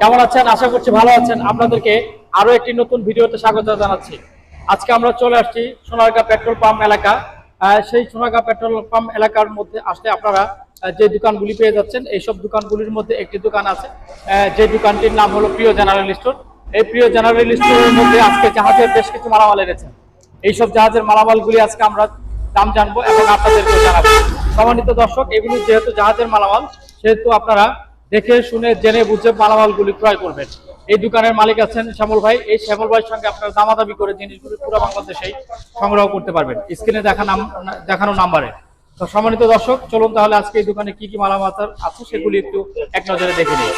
কেমন আছেন? আশা করছি ভালো আছেন। আপনাদেরকে আরও একটি নতুন ভিডিওতে স্বাগত জানাচ্ছি। আজকে আমরা চলে আসছি পেট্রোল পাম্প এলাকা। সেই পেট্রোল পাম্প এলাকার মধ্যে আসলে আপনারা যে দোকানগুলি পেয়ে যাচ্ছেন, এইসব দোকানগুলির মধ্যে একটি দোকান আছে। যে দোকানটির নাম হলো প্রিয় জেনারেল স্টোর। এই প্রিয় জেনারেল স্টোরের মধ্যে আজকে জাহাজের বেশ কিছু মালামাল এনেছেন। এইসব জাহাজের মালামালগুলি আজকে আমরা দাম জানব এবং আপনাদেরকে জানাব। সম্মানিত দর্শক এগুলি যেহেতু জাহাজের মালামাল, সেহেতু আপনারা দেখে, শুনে, জেনে, বুঝে মালামালগুলি ক্রয় করবেন। এই দোকানের মালিক আছেন শ্যামল ভাই। এই শ্যামল ভাইয়ের সঙ্গে আপনারা দামাদামি করে জিনিসগুলি পুরো বাংলাদেশেই সংগ্রহ করতে পারবেন। স্ক্রিনে দেখা নাম, দেখানো নাম্বারে। তো সম্মানিত দর্শক, চলুন তাহলে আজকে এই দোকানে কি কি মালামাল আছে, সেগুলি একটু এক নজরে দেখে নিই।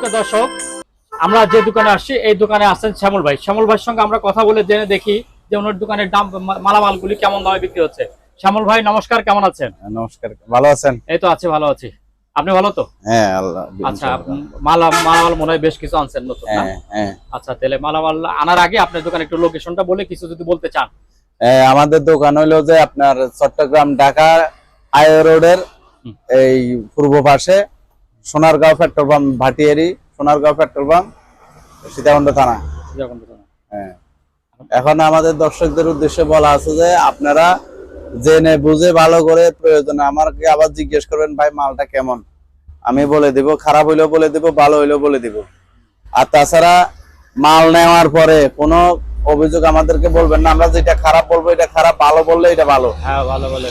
সম্মানিত দর্শক আমরা যে দোকানে আসছি এই দোকানে আসছেন শ্যামল ভাই। শ্যামল ভাইয়ের সঙ্গে আমরা কথা বলে জেনে দেখি যে ওনার দোকানের দাম মালামালগুলি কেমন দামে বিক্রি হচ্ছে। শ্যামল ভাই নমস্কার কেমন আছেন? হ্যাঁ, নমস্কার ভালো আছেন? এই তো আছে ভালো আছি। আপনি ভালো তো? হ্যাঁ আল্লাহ আচ্ছা মালা মালামাল মনে হয় বেশ কিছু আনছেন নতুন হ্যাঁ হ্যাঁ। আচ্ছা তাহলে মালামাল আনার আগে আপনার দোকানে একটু লোকেশনটা বলে কিছু যদি বলতে চান। আমাদের দোকান হইল যে আপনার চট্টগ্রাম ঢাকা আয় রোডের। এই পূর্ব পাশে। Sonargaon petrol pump Bhatiari Sonargaon petrol pump Sitakunda থানা। যখন দোকানে। হ্যাঁ। এখন আমাদের দর্শকদের উদ্দেশ্যে বলা আছে যে আপনারা জেনে বুঝে ভালো করে প্রয়োজনে আমাকে আবার জিজ্ঞেস করবেন ভাই মালটা কেমন? আমি বলে দিব খারাপ হইলেও বলে দিব ভালো হইলেও বলে দিব। আর তাছাড়া মাল নেওয়ার পরে কোনো অভিযোগ আমাদেরকে বলবেন না আমরা যেটা খারাপ বলব এটা খারাপ ভালো বললে এটা ভালো। হ্যাঁ ভালো বলে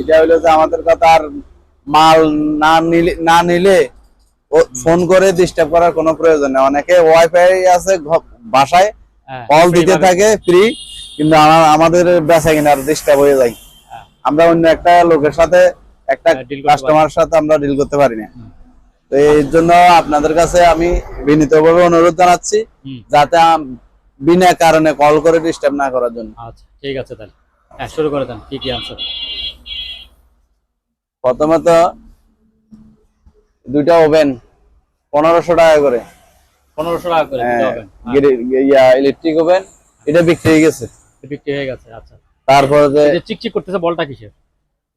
এটা হইল যে আমাদের কথা আর মাল না নিলে না নিলে ফোন করে ডিস্টার্ব করার কোনো প্রয়োজন নেই। অনেকে ওয়াইফাই আছে বাসায় হ্যাঁ, কল দিতে থাকে ফ্রি কিন্তু আমা- আমাদের বেচা কিনার ডিস্টার্ব হয়ে যায়। হ্যাঁ। আমরা অন্য একটা লোকের সাথে একটা হ্যাঁ, কাস্টমার সাথে আমরা ডিল করতে পারি না। তো এই জন্য আপনাদের কাছে আমি বিনীতভাবে অনুরোধ জানাচ্ছি যাতে বিনা কারণে কল করে ডিস্টার্ব না করার জন্য। আচ্ছা ঠিক আছে তাহলে। হ্যাঁ শুরু করে দেন কি কি আনছেন প্রথমত দুইটা ওভেন পনেরোশো টাকা করে। পনেরোশো টাকা করে হবে হ্যাঁ, ইয়া ইলেকট্রিক ওভেন এটা বিক্রি হয়ে গেছে। বিক্রি হয়ে গেছে আচ্ছা। তারপরে যে চিকচিক করতেছে বলটা কিসের?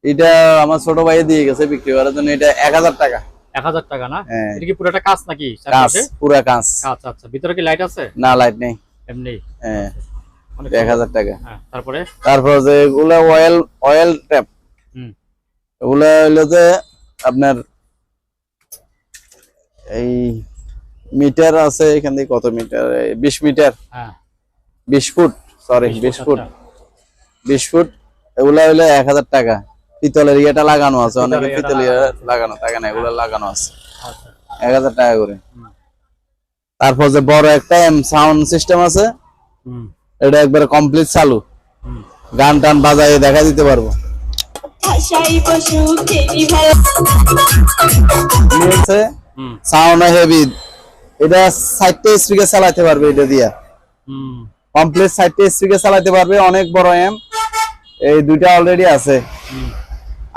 এটা আমার ছোট ভাই দিয়ে গেছে বিক্রি করার জন্য এটা এক হাজার টাকা। এক হাজার টাকা না? হ্যাঁ। এটা কি পুরোটা কাজ নাকি কাঁচ চারপাশে? পুরা কাঁচ। কাঁচ আচ্ছা। ভিতরে কি লাইট আছে? না লাইট নেই। এমনি। হ্যাঁ। এক হাজার টাকা। হ্যাঁ তারপরে? তারপর যে এগুলো অয়েল অয়েল ট্যাপ এগুলো হইল যে আপনার এই মিটার আছে এখান থেকে কত মিটার? বিশ মিটার। হ্যাঁ। বিশ ফুট সরি বিশ ফুট। বিশ ফুট এগুলা হইল এক হাজার টাকা। পিতলের ইয়েটা লাগানো আছে অনেকে পিতল লাগানো থাকে না এগুলো লাগানো আছে। আচ্ছা। এক হাজার টাকা করে। তারপর যে বড় একটা এম সাউন্ড সিস্টেম আছে হুম। এটা একবারে কমপ্লিট চালু। গান টান বাজায় দেখা দিতে পারব। ভাষাইব সুখেরি ভেলা। হচ্ছে সাউন্ড হেভি এটা সাইডটা স্পিকার চালাতে পারবে এটা দিয়া। কমপ্লিট সাইডটা স্পিকার চালাতে পারবে অনেক বড় এম এই দুইটা অলরেডি আছে।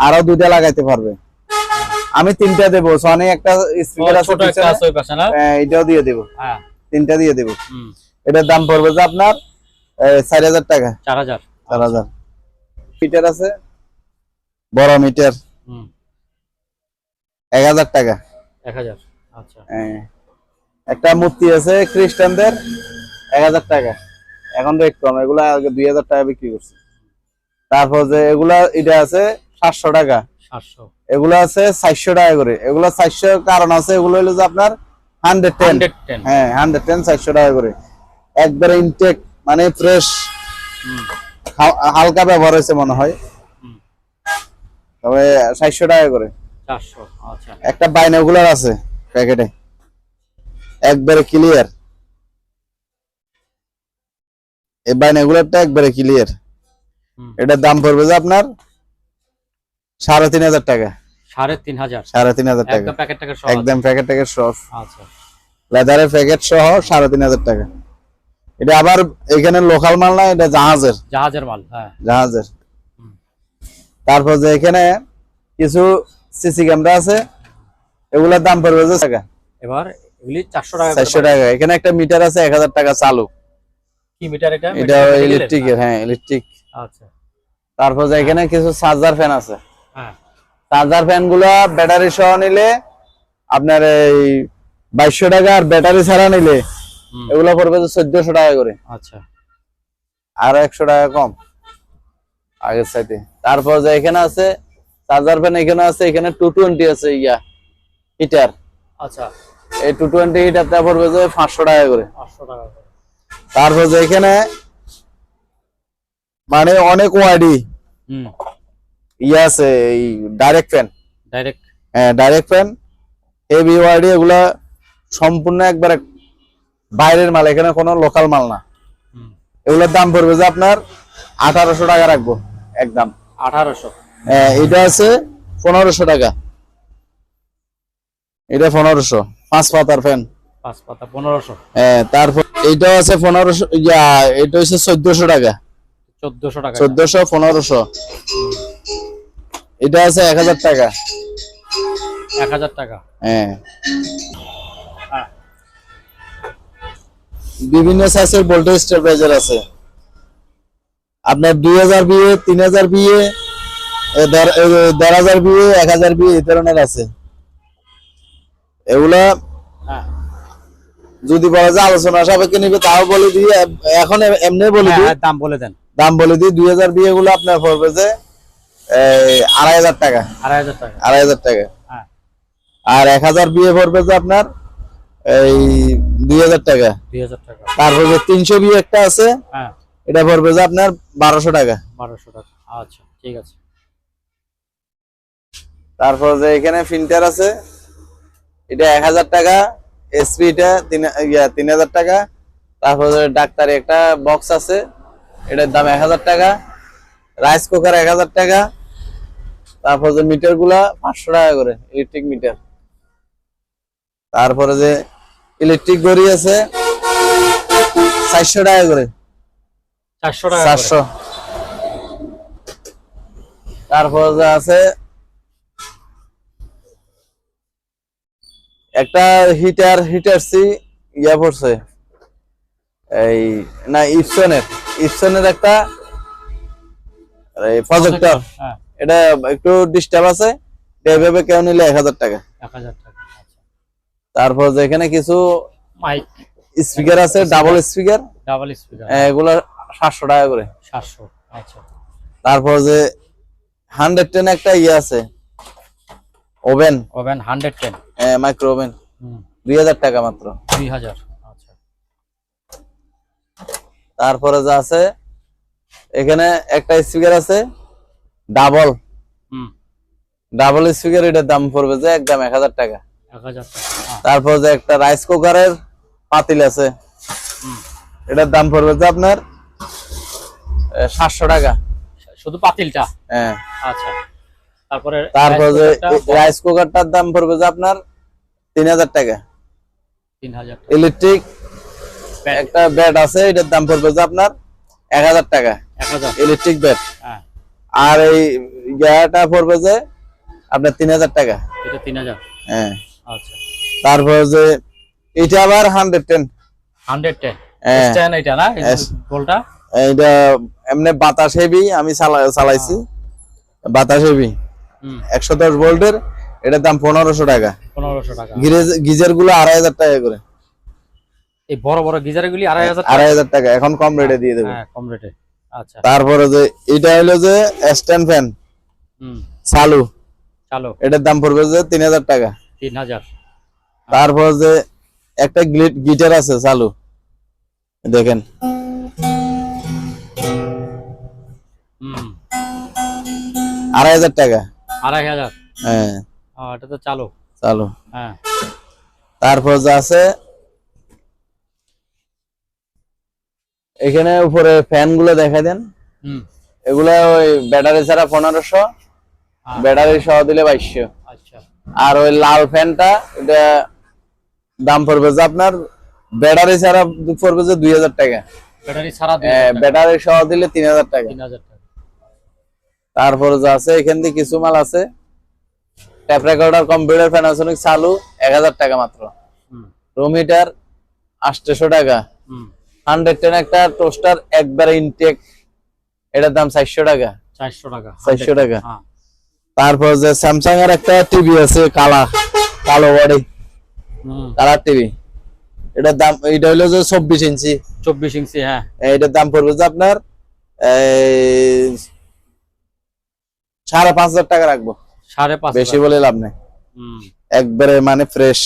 আরও দুইটা লাগাইতে পারবে। আমি তিনটা দেবো। সনি একটা স্পিকার আছে ছোট একটা আছে ওই পাশে না? হ্যাঁ, এটাও দিয়ে দেবো। হ্যাঁ। তিনটা দিয়ে দেবো। হুম। এটার দাম পড়বে যে আপনার চার হাজার টাকা। চার হাজার। চার হাজার। মিটার আছে। বড় মিটার এক হাজার টাকা। এক হাজার। আচ্ছা। হ্যাঁ। একটা মূর্তি আছে খ্রিস্টানদের এক হাজার টাকা। এখন রেট কম এগুলা আগে দুই হাজার টাকা বিক্রি করছে। তারপর যে এগুলা এটা আছে সাতশো টাকা। সাতশো। এগুলো আছে চারশো টাকা করে। এগুলো চারশো কারণ আছে এগুলো হলো যে আপনার হান্ড্রেড টেন হ্যাঁ হান্ড্রেড টেন চারশো টাকা করে। একবারে ইনটেক মানে ফ্রেশ হালকা ব্যবহার হয়েছে মনে হয়। তবে চারশো টাকা করে। চারশো আচ্ছা। একটা বাইনাগুলার আছে প্যাকেটে। একবারে ক্লিয়ার এই বাইনাগুলারটা একবারে ক্লিয়ার। এটার দাম পড়বে যে আপনার সাড়ে তিন হাজার টাকা। সাড়ে তিন হাজার? সাড়ে তিন হাজার টাকা। একদম প্যাকেট সহ। প্যাকেট সব আচ্ছা। লেদারের প্যাকেট সহ সাড়ে তিন হাজার টাকা। এটা আবার এখানে লোকাল মাল না এটা জাহাজের। জাহাজের মাল হ্যাঁ। জাহাজের। তারপর যে এখানে কিছু সিসি ক্যামেরা আছে এগুলোর দাম পড়বে যে টাকা। এবার এগুলি চারশো টাকা করে চারশো টাকা। এখানে একটা মিটার আছে এক হাজার টাকা চালু। কি মিটার এটা? এটা ইলেকট্রিকের হ্যাঁ ইলেকট্রিক আচ্ছা। তারপর যে এখানে কিছু চার্জার ফ্যান আছে। হ্যাঁ। চার্জার ফ্যানগুলা ব্যাটারি সহ নিলে আপনার এই বাইশশো টাকা আর ব্যাটারি ছাড়া নিলে। এগুলো পড়বে যে চোদ্দশো টাকা করে। আচ্ছা। আর একশো টাকা কম আগের সাইডে তারপর যে এখানে আছে চার্জার ফ্যান এখানে আছে এখানে টু টোয়েন্টি আছে ইয়া হিটার আচ্ছা। এই টু টোয়েন্টি হিটারটা পড়বে যে পাঁচশো টাকা করে। পাঁচশো টাকা। তারপর যে এখানে মানে অনেক ওয়াইডি ইয়ে আছে এই ডাইরেক্ট ফ্যান ডাইরেক্ট হ্যাঁ ডাইরেক্ট ফ্যান হেভি ওয়াইডি এগুলা সম্পূর্ণ একবারে বাইরের মাল এখানে কোনো লোকাল মাল না। এগুলোর দাম পড়বে যে আপনার আঠারোশো টাকা রাখব একদম। আঠারোশো। এটা আছে পনেরোশো টাকা। এটা পনেরোশো। পাঁচ পাতার ফ্যান পাঁচ পাতা পনেরোশো। হ্যাঁ, তারপর এইটাও আছে পনেরোশো এটা হচ্ছে চোদ্দশো টাকা। চোদ্দশো টাকা। চোদ্দশো পনেরোশো। এটা আছে এক হাজার টাকা। এক হাজার টাকা। হ্যাঁ। বিভিন্ন সাইজের ভোল্টেজ স্টেবিলাইজার আছে। আপনার দুই হাজার বিয়ে তিন হাজার বিয়ে দেড় হাজার বিয়ে এক হাজার বিয়ে এই ধরনের আছে। এগুলা হ্যাঁ। যদি বলা যায় আলোচনা সাপেক্ষে নিবে তাও বলে দিই এখন এমনি বলে দিই। হ্যাঁ, দাম বলে দেন। দাম বলে দিই দুই হাজার বিয়ে গুলো আপনার পড়বে যে আড়াই হাজার টাকা। আড়াই হাজার টাকা। আড়াই হাজার টাকা। হ্যাঁ। আর এক হাজার বিয়ে পড়বে যে আপনার এই দুই হাজার টাকা। দুই হাজার টাকা। তারপর তিনশো বিয়ে একটা আছে হ্যাঁ। এটা পড়বে যে আপনার বারোশো টাকা। বারোশো টাকা। আচ্ছা ঠিক আছে। তারপর যে এখানে ফিল্টার আছে এটা এক হাজার টাকা এসপি এটা তিন তিন হাজার টাকা। তারপর যে ডাক্তারি একটা বক্স আছে এটার দাম এক হাজার টাকা। রাইস কুকার এক হাজার টাকা। তারপর যে মিটারগুলা পাঁচশো টাকা করে ইলেকট্রিক মিটার তারপরে যে ইলেকট্রিক গড়ি আছে চারশো টাকা করে। চারশো টাকা চারশো। তারপর যে আছে একটা হিটার হিটার সি ইয়া পড়ছে। এই না ইপসনের। ইপসনের একটা প্রজেক্টর। হ্যাঁ। এটা একটু ডিস্টার্ব আছে এইভাবে কেউ নিলে এক হাজার টাকা। আচ্ছা। তারপর যে এখানে কিছু মাইক স্পিকার আছে ডাবল স্পিকার। Double speaker. এগুলো সাতশো টাকা করে। সাতশো আচ্ছা। তারপর যে হান্ড্রেড টেন একটা ইয়ে আছে। Oven oven hundred ten micro oven দুই হাজার টাকা মাত্র। দুই হাজার আচ্ছা। তারপরে যা আছে এখানে একটা স্পিকার আছে ডাবল হুম। ডাবল স্পিকার এটার দাম পড়বে যে একদম এক হাজার টাকা। তারপর যে একটা রাইস কুকারের পাতিল আছে। এটার দাম পড়বে যে আপনার সাতশো টাকা। শুধু পাতিলটা? হ্যাঁ। আচ্ছা। তারপরে তারপর রাইস কুকারটার দাম পড়বে যে আপনার তিন হাজার টাকা। তিন হাজার ইলেকট্রিক একটা বেড আছে এটার দাম পড়বে যে আপনার এক হাজার টাকা। এক হাজার। ইলেকট্রিক হ্যাঁ। আর এই ইয়াটা পড়বে যে আপনার তিন হাজার টাকা। এটা তিন হাজার। হ্যাঁ। আচ্ছা। তারপর যে এটা আবার হান্ড্রেড টেন হান্ড্রেড টেন হ্যাঁ। এটা না? গোলটা? এইটা এমনি বাতাস হেভি আমি চালা- চালাইছি। বাতাস হেভি। একশো দশ ভোল্টের এটার দাম পনেরোশো টাকা। পনেরোশো টাকা। গিজারগুলো আড়াই হাজার টাকা করে। এই বড় বড় গিজার গুলি আড়াই হাজার টাকা? আড়াই হাজার টাকা। এখন কম রেটে দিয়ে দেবো। হ্যাঁ কম রেটে আচ্ছা। তারপরে যে এটা হলো যে স্ট্যান্ড ফ্যান হুম। চালু। এটার দাম পড়বে যে তিন হাজার টাকা। তিন হাজার। তারপর যে একটা গিটার আছে চালু। দেখেন। আড়াই হাজার টাকা। আড়াই হাজার? হ্যাঁ। এটা তো চালো। চালু। হ্যাঁ। তারপর যে আছে এখানে উপরে ফ্যানগুলো দেখা দেন এগুলো ওই ব্যাটারি ছাড়া পনেরোশো হ্যাঁ। ব্যাটারি সহ দিলে বাইশশো। আচ্ছা। আর ওই লাল ফ্যানটা এটা দাম পড়বে যে আপনার ব্যাটারি ছাড়া পড়বে যে দুই হাজার টাকা। ব্যাটারি ছাড়া টাকা। ব্যাটারি সহ দিলে তিন হাজার টাকা। তিন হাজার তারপর যে আছে এখান থেকে কিছু মাল আছে। ট্যাপ রেকর্ডার কম্পিউটার প্যানাসোনিক চালু এক হাজার টাকা মাত্র। রুম হিটার আটশো টাকা। হান্ড্রেড টেন একটা টোস্টার একবারে ইনটেক এটার দাম চারশো টাকা। চারশো টাকা 400 টাকা। হ্যাঁ। তারপর যে স্যামসাং এর একটা টিভি আছে কালা কালো বডি হুম। কালার টিভি এটার দাম এটা হলো যে চব্বিশ ইঞ্চি। চব্বিশ ইঞ্চি হ্যাঁ। এটার দাম পড়বে যে আপনার এই, সাড়ে পাঁচ হাজার টাকা রাখব। সাড়ে পাঁচ বেশি বলে লাভ নেই। একবারে মানে ফ্রেশ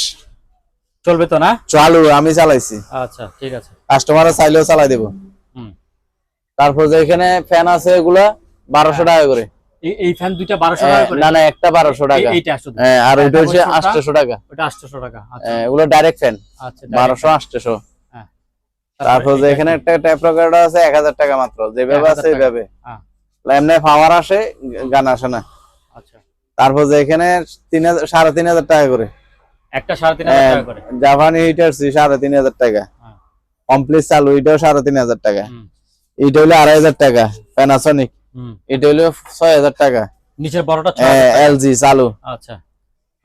চলবে তো না? চালু আমি চালাইছি। আচ্ছা ঠিক আছে। কাস্টমার চাইলেও চালাই দেবো। তারপর যে এখানে ফ্যান আছে এগুলা বারোশো টাকা করে। এই ফ্যান দুইটা বারোশো হ্যাঁ, টাকা না না একটা বারোশো টাকা। এই- এইটা শুধু হ্যাঁ আর ওইটা হচ্ছে ওই আটশোশো টাকা। ওটা আটশোশো টাকা হ্যাঁ, ডাইরেক্ট ফ্যান বারোশো আটশোশো। হ্যাঁ। তারপর যে এখানে একটা ট্যাপ রেকর্ডার আছে এক হাজার টাকা মাত্র। যেভাবে আছে এইভাবে। হ্যাঁ। এমনি পাওয়ার আসে গান আসে না। আচ্ছা। তারপর যে এখানে তিন সাড়ে তিন হাজার টাকা করে। একটা সাড়ে তিন হাজার টাকা করে? জাপানি হিটার সাড়ে তিন হাজার টাকা। হ্যাঁ। কমপ্লিট চালু এটাও সাড়ে তিন হাজার টাকা। এটা হলো আড়াই হাজার টাকা প্যানাসনিক এটা হলো ছয় হাজার টাকা। নিচের বড়টা। এলজি চালু। আচ্ছা।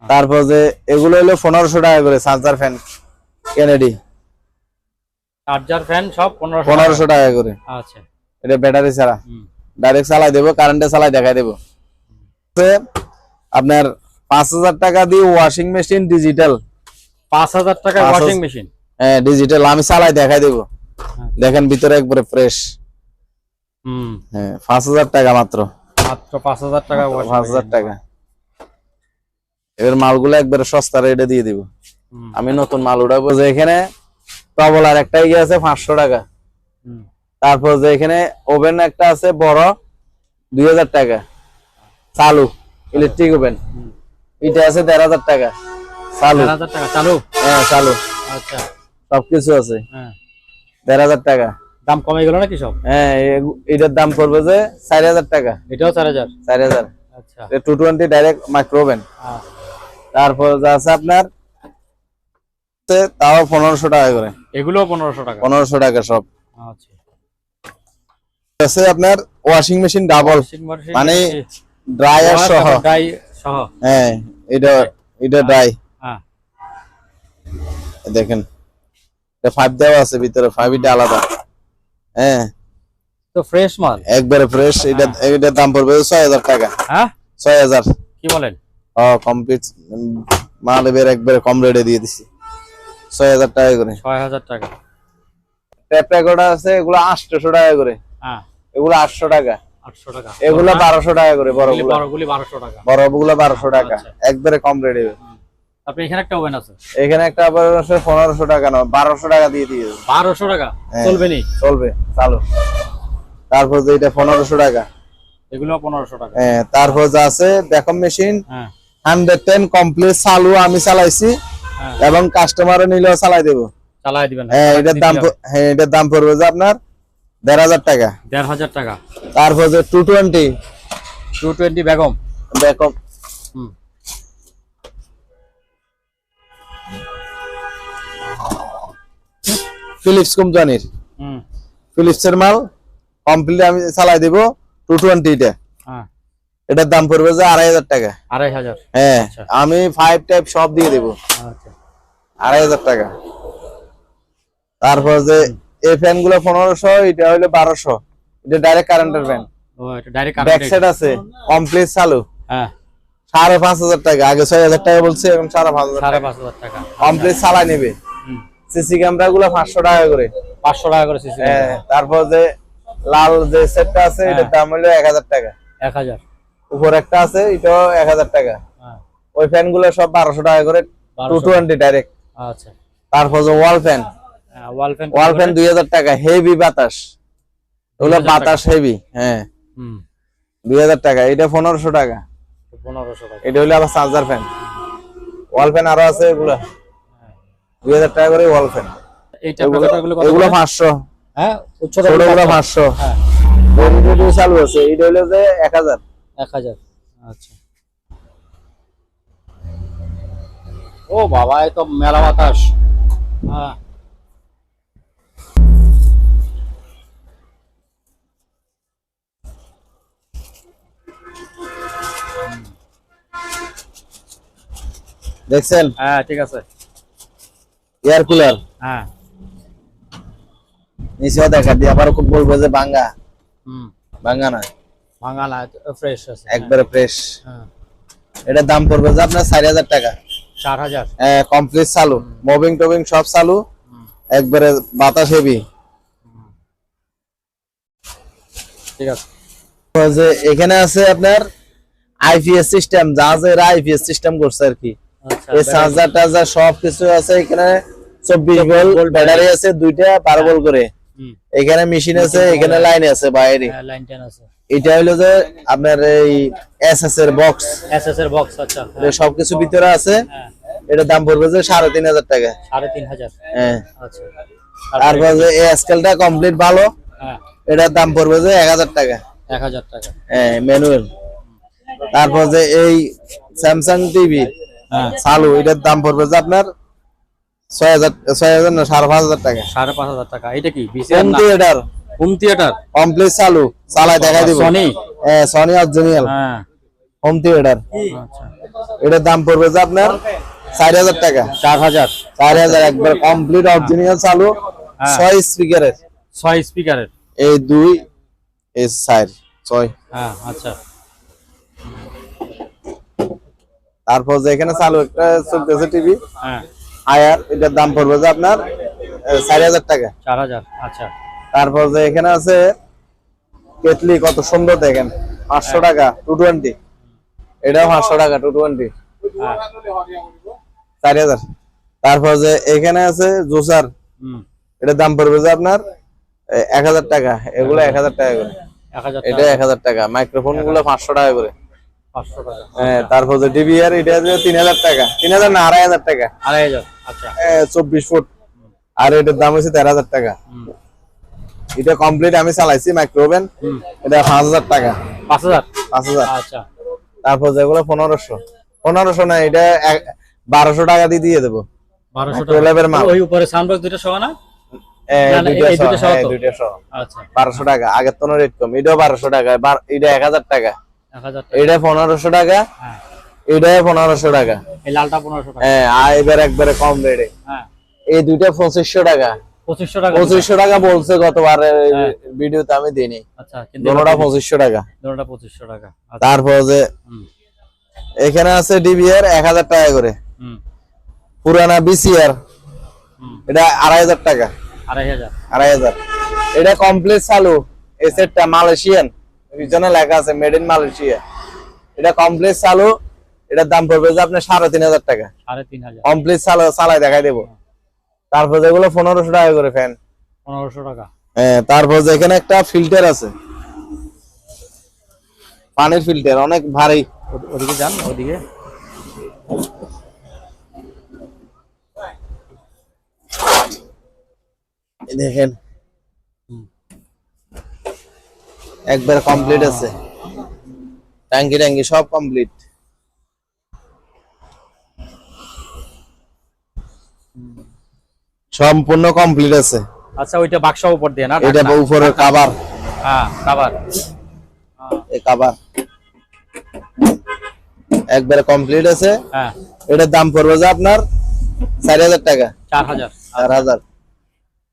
তারপর যে এগুলো হলো পনেরোশো টাকা করে charger fan Kennedy charger fan সব পনেরোশো টাকা। করে। আচ্ছা। এটা ব্যাটারি ছাড়া। ডাইরেক্ট চালাই দেবো কারেন্টে চালাই দেখাই দেবো। আপনার পাঁচ হাজার টাকা দিয়ে ওয়াশিং মেশিন ডিজিটাল পাঁচ হাজার টাকা ওয়াশিং মেশিন হ্যাঁ ডিজিটাল আমি চালাই দেখাই দেবো। হ্যাঁ। দেখেন ভিতরে একবারে ফ্রেশ হুম। হ্যাঁ পাঁচ হাজার টাকা মাত্র। মাত্র পাঁচ হাজার টাকা পাঁচ হাজার টাকা। এবার মালগুলো একবারে সস্তা রেটে দিয়ে দিব। আমি নতুন মাল উঠাবো যে এখানে টবলার একটা ইয়ে আছে পাঁচশো টাকা। হুম। তারপর যে এখানে ওভেন একটা আছে বড় দুই হাজার টাকা। চালু ইলেকট্রিক ওভেন এটা আছে দেড় হাজার টাকা। চালু। চালু? হ্যাঁ চালু। আচ্ছা। সবকিছু আছে। হ্যাঁ। দেড় হাজার টাকা। দাম কমে গেল নাকি সব? হ্যাঁ এটার দাম পড়বে যে চার হাজার টাকা। এটাও চার হাজার? চার হাজার। আচ্ছা। Two twenty direct micro oven তারপর যা আছে আপনার তাও পনেরোশো টাকা করে। এগুলো পনেরোশো টাকা। পনেরোশো টাকা সব। আচ্ছা। আছে আপনার ওয়াশিং মেশিন ডাবল মানে ড্রায়ার সহ। dry সহ। হ্যাঁ এটা এটা ড্রাই হ্যাঁ দেখেন এটা ফাইভ দেওয়া আছে ভিতরে ফাইভ এটা আলাদা। হ্যাঁ। তো ফ্রেশ মাল? একবারে ফ্রেশ এটা এটার দাম পড়বে ছয় হাজার টাকা। হ্যাঁ? ছয় হাজার। কি বলেন? ও কমপ্লিট মাল এবার একবারে কম রেটে দিয়ে দিছি। ছয় হাজার টাকা করে। ছয় হাজার টাকা। ট্যাপ রেকর্ডার আছে এগুলো আটশোশো টাকা করে। হ্যাঁ এগুলো আটশো টাকা। আটশো এগুলো বারোশো টাকা করে বারোশো। একবারে কম তারপরে এখানে একটা ওভেন আছে? এখানে একটা আবার আছে পনেরোশো টাকা নয় বারোশো টাকা দিয়ে দিয়ে দেবো। বারোশো টাকা? হ্যাঁ। চলবে নি? চলবে চালু। তারপর যে এটা পনেরোশো টাকা। এগুলো পনেরোশো টাকা। হ্যাঁ তারপর যা আছে মেশিন। হ্যাঁ। হান্ড্রেড টেন কমপ্লিট চালু আমি চালাইছি। হ্যাঁ। এবং কাস্টমারও নিলেও চালাই দেবো। চালাই দিবেন হ্যাঁ এটার দাম হ্যাঁ এটার দাম পড়বে যে আপনার দেড় হাজার টাকা। দেড় হাজার টাকা। তারপর যে টু টোয়েন্টি টু টোয়েন্টি বেগম। ব্যাকআপ হুম। ফিলিপস কোম্পানির। হুম। ফিলিপসের মাল কমপ্লিট আমি চালাই দিব টু টোয়েন্টি এটা হ্যাঁ। এটার দাম পড়বে যে আড়াই হাজার টাকা। আড়াই হাজার। হ্যাঁ আচ্ছা। আমি ফাইভ টাইপ সব দিয়ে দিব। আচ্ছা। আড়াই হাজার টাকা। তারপর যে এই ফ্যানগুলো পনেরোশো এটা হইল বারোশো। এটা ডাইরেক্ট কারেন্টের ফ্যান ও ব্যাক সাইড আছে কমপ্লিট চালু। হ্যাঁ। সাড়ে পাঁচ হাজার টাকা আগে ছয় হাজার টাকা বলছে এখন সাড়ে পাঁচ হাজার টাকা। পাঁচ হাজার টাকা। কমপ্লিট চালাই নেবে। সিসি ক্যামেরা গুলো পাঁচশো টাকা করে। পাঁচশো টাকা করে সিসি হ্যাঁ, তারপর যে লাল যে সেটটা আছে এটার হ্যাঁ। দাম হলো এক হাজার টাকা। এক হাজার। উপর একটা আছে এটাও এক হাজার টাকা। ওই ফ্যানগুলো সব বারোশো টাকা করে টু টোয়েন্টি ডাইরেক্ট আচ্ছা। তারপর যে wall fan wall fan wall fan দুই হাজার টাকা হেভি বাতাস। ওগুলো বাতাস হেভি হ্যাঁ। হুম। দুই হাজার টাকা এটা পনেরোশো টাকা। পনেরোশো টাকা। এটা হলো আবার চার্জার ফ্যান ওয়াল ফ্যান আরও আছে এগুলো। দুই হাজার টাকা করে ওয়াল ফ্যান এইটা এগুলো? পাঁচশো। হ্যাঁ ছোটগুলো পাঁচশো। হ্যাঁ। চালু আছে এটা হলো যে এক হাজার। এক হাজার। আচ্ছা। ও বাবা এ তো মেলা বাতাস। হ্যাঁ। দেখছেন? হ্যাঁ ঠিক আছে। Air cooler. হ্যাঁ। নিচেও দেখা দিয়ে আবার খুব বলব যে বাঙ্গা হুম। বাঙ্গা না। ভাঙা না ফ্রেশ আছে। একবারে ফ্রেশ হ্যাঁ। এটার দাম পড়বে যে আপনার চার হাজার টাকা। চার হাজার। কমপ্লিট চালু। মুভিং টবিং সব চালু। একবারে বাতাস হেভি ঠিক আছে। যে এখানে আছে আপনার আইপিএস সিস্টেম যা জাহাজের আইপিএস সিস্টেম করছে আর কি। এই চার্জার টার্জার সব কিছু আছে এখানে। চব্বিশ ভোল্ট ব্যাটারি আছে দুইটা বারো ভোল্ট করে। এখানে মেশিন আছে এখানে লাইন আছে বাইরে। হ্যাঁ এটা হলো যে আপনার এই এস এস এর বক্স এসএস এর বক্স আচ্ছা হ্যাঁ, সবকিছু ভিতরে আছে। হ্যাঁ। এটার দাম পড়বে যে সাড়ে তিন হাজার টাকা। সাড়ে তিন হাজার। হ্যাঁ। আচ্ছা। তারপর যে এই স্কেলটা কমপ্লিট ভালো। এটার দাম পড়বে যে এক হাজার টাকা। এক হাজার টাকা। হ্যাঁ ম্যানুয়াল তারপর যে এই স্যামসাং টিভি হ্যাঁ চালু এটার দাম পড়বে যে আপনার ছয় হাজার ছয় হাজার না সাড়ে পাঁচ হাজার টাকা। সাড়ে পাঁচ হাজার টাকা এটা কি home theatre home theatre complete চালু দিব। সনি হ্যাঁ। হ্যাঁ হোম থিয়েটার আচ্ছা। এটার দাম পড়বে যে আপনার চার হাজার টাকা। চার হাজার? চার হাজার একবার কমপ্লিট অরিজিনাল চালু হ্যাঁ। ছয় স্পিকারের ছয় স্পিকারের এই দুই এই চার ছয়। হ্যাঁ আচ্ছা। তারপর যে এখানে চালু একটা চলতেছে টিভি হ্যাঁ। আয়ার এটার দাম পড়বে যে আপনার চার হাজার টাকা। চার হাজার আচ্ছা। তারপর যে এখানে আছে কেটলি কত সুন্দর দেখেন পাঁচশো টাকা টু টোয়েন্টি এটাও পাঁচশো টাকা টু টোয়েন্টি হ্যাঁ। চার হাজার। তারপর যে এখানে আছে জুসার হুম। এটার দাম পড়বে যে আপনার এক হাজার টাকা। এগুলো এক হাজার। টাকা করে। এটা এক হাজার টাকা। মাইক্রোফোনগুলো পাঁচশো টাকা করে। হ্যাঁ তারপর যে ডিবিআর এটা তিন হাজার টাকা। তিন হাজার না আড়াই হাজার টাকা। আড়াই হাজার আচ্ছা। চব্বিশ ফুট। আর এটার দাম হচ্ছে তেরো হাজার টাকা। এটা কমপ্লিট আমি চালাইছি মাইক্রোওভেন এটা পাঁচ হাজার টাকা। পাঁচ হাজার? পাঁচ হাজার। আচ্ছা। তারপর যেগুলো পনেরোশো। পনেরোশো না এটা বারোশো টাকা দিয়ে দিয়ে দেবো। বারোশো ওই উপরে দুটো সহ না? বারোশো টাকা। আগের তো রেট কম। এটাও বারোশো টাকা। এটা এক হাজার টাকা। এটা পনেরোশো টাকা। হ্যাঁ। এটা পনেরোশো টাকা। লালটা পনেরোশো টাকা। হ্যাঁ আর এবার একবারে কম রেটে হ্যাঁ। এই দুইটা পঁচিশশো টাকা। পঁচিশশো টাকা। পঁচিশশো টাকা বলছে গতবার। ভিডিওতে আমি দিইনি। আচ্ছা দোনোটা পঁচিশশো টাকা। দুটোটা পঁচিশশো টাকা। আচ্ছা। তারপর যে এখানে আছে ডিবিআর এক হাজার টাকা করে। হুম। পুরানা বিসিআর এটা আড়াই হাজার টাকা। আড়াই হাজার। আড়াই হাজার। এটা কমপ্লিট চালু। এই সেটটা মালয়েশিয়ান। পিছনে লেখা আছে মেড ইন মালয়েশিয়া এটা কমপ্লিট চালু এটার দাম পড়বে যে আপনার সাড়ে তিন হাজার টাকা। সাড়ে তিন হাজার। কমপ্লিট চালু চালাই দেখাই দেবো। তারপর যেগুলো পনেরোশো টাকা করে ফ্যান পনেরোশো টাকা। হ্যাঁ তারপর যে এখানে একটা ফিল্টার আছে। পানির ফিল্টার অনেক ভারী। ওদিকে যান ওদিকে। দেখেন একবার কমপ্লিট আছে। ট্যাঙ্কি ট্যাঙ্কি সব কমপ্লিট সম্পূর্ণ কমপ্লিট আছে। আচ্ছা ওইটা বাক্স উপর দিয়ে না এটা ঢাকনা? উপরের কাবার হ্যাঁ কাবার এই কাবার একবারে কমপ্লিট আছে। হ্যাঁ। এটার দাম পড়বে যে আপনার চার হাজার টাকা। চার হাজার। চার হাজার।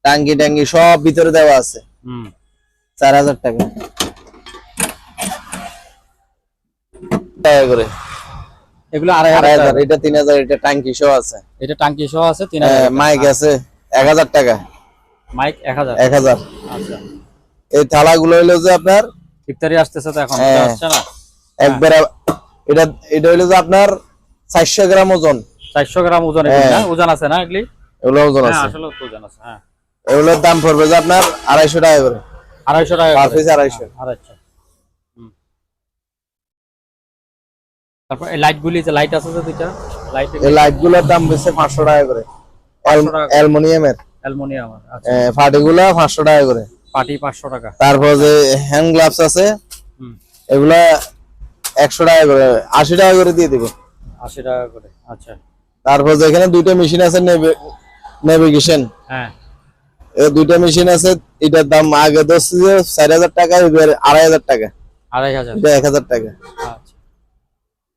টাঙ্গি টাঙ্গি সব ভিতরে দেওয়া আছে। হুম। চার হাজার টাকা। টাকা করে। এগুলো আড়াই আড়াই হাজার হাজার এটা তিন হাজার এটা টাঙ্কি সহ আছে। এটা টাঙ্কি সহ আছে তিন হাজার মাইক আছে এক হাজার টাকা। মাইক এক হাজার। এক হাজার। আচ্ছা। এই থালাগুলো হইল যে আপনার ইফতারি আসতেছে তো এখন হ্যাঁ। আসছে না? একবারে এটা এটা হইল যে আপনার চারশো গ্রাম ওজন। চারশো গ্রাম ওজন এগুলি হ্যাঁ। ওজন আছে না এগুলি? এগুলো ওজন হ্যাঁ আছে। আসলে ওজন আছে হ্যাঁ। এগুলোর দাম পড়বে যে আপনার আড়াইশো টাকা করে। আড়াইশো টাকা পার পিস আড়াইশো। আড়াইশো। তারপর এই লাইটগুলি যে লাইট আছে যে দুইটা লাইট এই লাইটগুলোর দাম বেশি পাঁচশো টাকা করে। 500 টাকা। আচ্ছা ফাটিগুলো পাঁচশো টাকা করে। পাটি পাঁচশো টাকা। তারপর যে হ্যান্ড গ্লাভস আছে হুম। এগুলা একশো টাকা করে আশি টাকা করে দিয়ে দিব। আশি টাকা করে আচ্ছা। তারপর যে এখানে দুইটা মেশিন আছে নেভিগেশন হ্যাঁ। দুইটা মেশিন আছে এটার দাম আগে দশ চার হাজার টাকা এবার আড়াই হাজার টাকা। আড়াই হাজার। এক হাজার টাকা। আচ্ছা।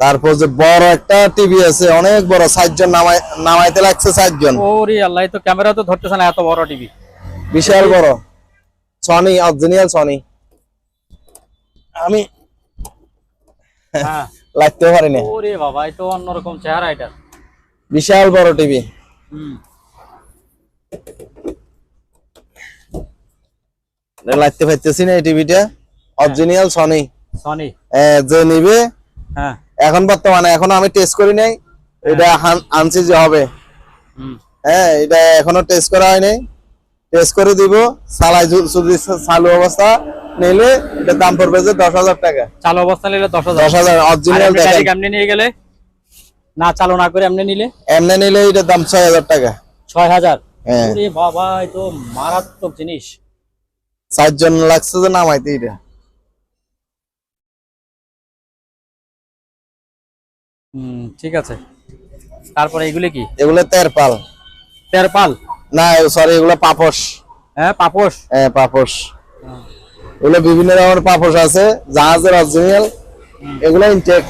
তারপর যে বড় একটা টিভি আছে অনেক বড় ষাটজন নামাই নামাইতে লাগছে ষাটজন ওরে আল্লাহ তো ক্যামেরা তো ধরতেছে না এত বড় টিভি বিশাল বড়। সনি অরিজিনাল সনি আমি হ্যাঁ। লাগতে পারি না ওরে বাবা এই তো অন্যরকম চেহারা এটা। বিশাল বড় টিভি হুম। লাগতে পারতেছি না এই টিভিটা। অরিজিনাল সনি সনি যে নিবে হ্যাঁ। এখন বর্তমানে এখন আমি টেস্ট করি নাই। এটা আনছি যে হবে। হ্যাঁ এটা এখনও টেস্ট করা হয়নি টেস্ট করে দিব। সালাই যদি চালু অবস্থা নিলে এটা দাম পড়বে যে দশ হাজার টাকা। চালু অবস্থা নিলে দশ হাজার। দশ হাজার অরিজিনাল এমনি নিয়ে গেলে? না চালু না করে এমনি নিলে? এমনি নিলে এটার দাম ছয় হাজার টাকা। ছয় হাজার? হ্যাঁ। বাবা এই তো মারাত্মক জিনিস। চারজন লাগছে যে নামাইতে এটা। হুম ঠিক আছে। তারপরে এগুলি কি? এগুলো তেরপাল। তেরপাল? না সরি এগুলো পাপস হ্যাঁ পাপোশ? হ্যাঁ পাপস এগুলো বিভিন্ন রকমের পাপস আছে জাহাজের অরিজিনাল এগুলো ইনটেক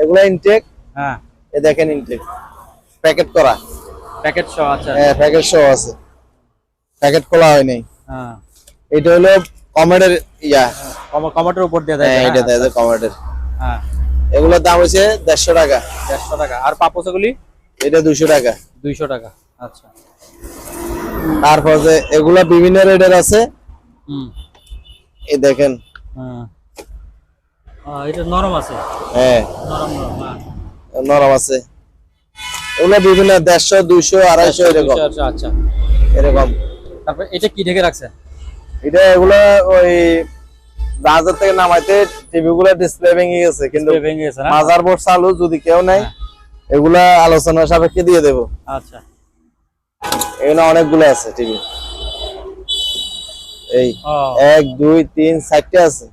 এগুলো ইনটেক হ্যাঁ। এ দেখেন ইনটেক প্যাকেট করা। প্যাকেট সহ আছে হ্যাঁ প্যাকেট সহ আছে। প্যাকেট খোলা হয়নি হ্যাঁ এটা হলো কমেডের ইয়া। কমাটোর উপর দিয়ে দেয় হ্যাঁ এটা দেয় কমেডের। হ্যাঁ। এগুলোর দাম হচ্ছে দেড়শো টাকা। দেড়শো টাকা। আর পাপোশ এগুলি এটা দুশো টাকা। দুইশো টাকা। আচ্ছা। তারপর যে এগুলা বিভিন্ন রেটের আছে। হুম। এই দেখেন। হ্যাঁ। এটা নরম আছে? হ্যাঁ। নরম নরম হ্যাঁ। নরম আছে। এগুলো বিভিন্ন দেড়শো দুইশো আড়াইশো এরকম। আচ্ছা, আচ্ছা। এরকম। তারপর এটা কি ঢেকে রাখছেন? এটা এগুলো ওই জাহাজের থেকে নামাইতে টিভি গুলো ডিসপ্লে ভেঙে গেছে কিন্তু ভেঙে গেছে না? মাজার বোর্ড চালু যদি কেউ নাই এগুলা আলোচনা সাপেক্ষে দিয়ে দেবো। আচ্ছা। এখানে অনেকগুলো আছে টিভি। এই এক দুই তিন চারটে আছে।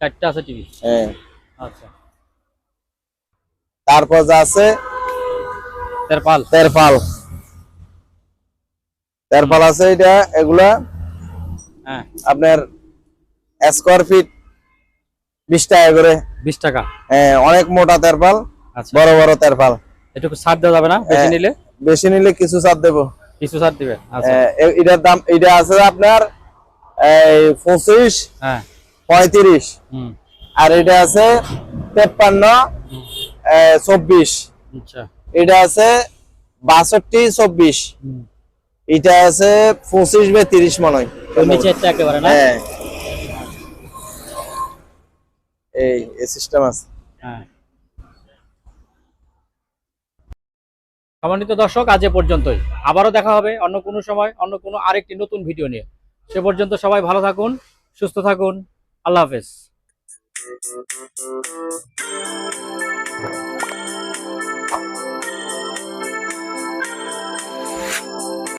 চারটা আছে টিভি? হ্যাঁ। আচ্ছা। তারপর যা আছে তেরপাল? তেরপাল। তেরপাল আছে এটা এগুলা হ্যাঁ। আপনার স্কোয়ার ফিট বিশ টাকা করে। বিশ টাকা? হ্যাঁ অনেক মোটা তেরপাল আচ্ছা। বড় বড় তেরপাল এটুকু ছাড় দেওয়া যাবে না? বেশি হ্যাঁ। নিলে? বেশি নিলে কিছু ছাড় দেবো। কিছু ছাড় দিবে? আচ্ছা। হ্যাঁ, এটার দাম এটা আছে আপনার এই পঁচিশ পঁয়ত্রিশ। হুম। আর এটা আছে তেপ্পান্ন চব্বিশ। আচ্ছা। এটা আছে বাষট্টি চব্বিশ। হুম। এটা আছে পঁচিশ বা তিরিশ মনে হয়। হ্যাঁ। এই সিস্টেম আছে। হ্যাঁ। সম্মানিত দর্শক আজ এ পর্যন্তই। আবারও দেখা হবে অন্য কোনো সময় অন্য কোনো আরেকটি নতুন ভিডিও নিয়ে। সে পর্যন্ত সবাই ভালো থাকুন সুস্থ থাকুন। আল্লাহ হাফেজ।